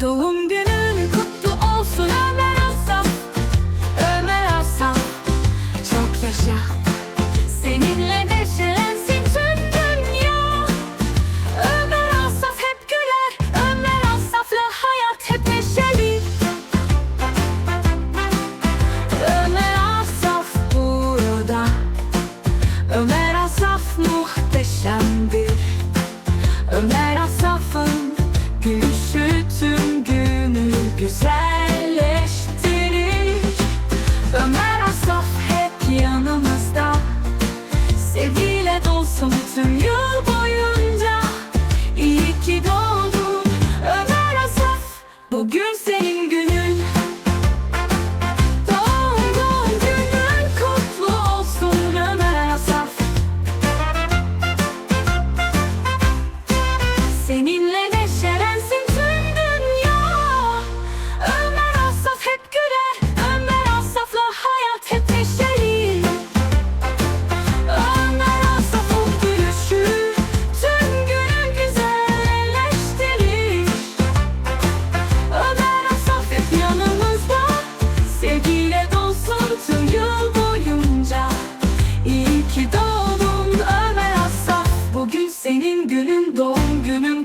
Doğum you say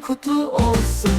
kutlu olsun.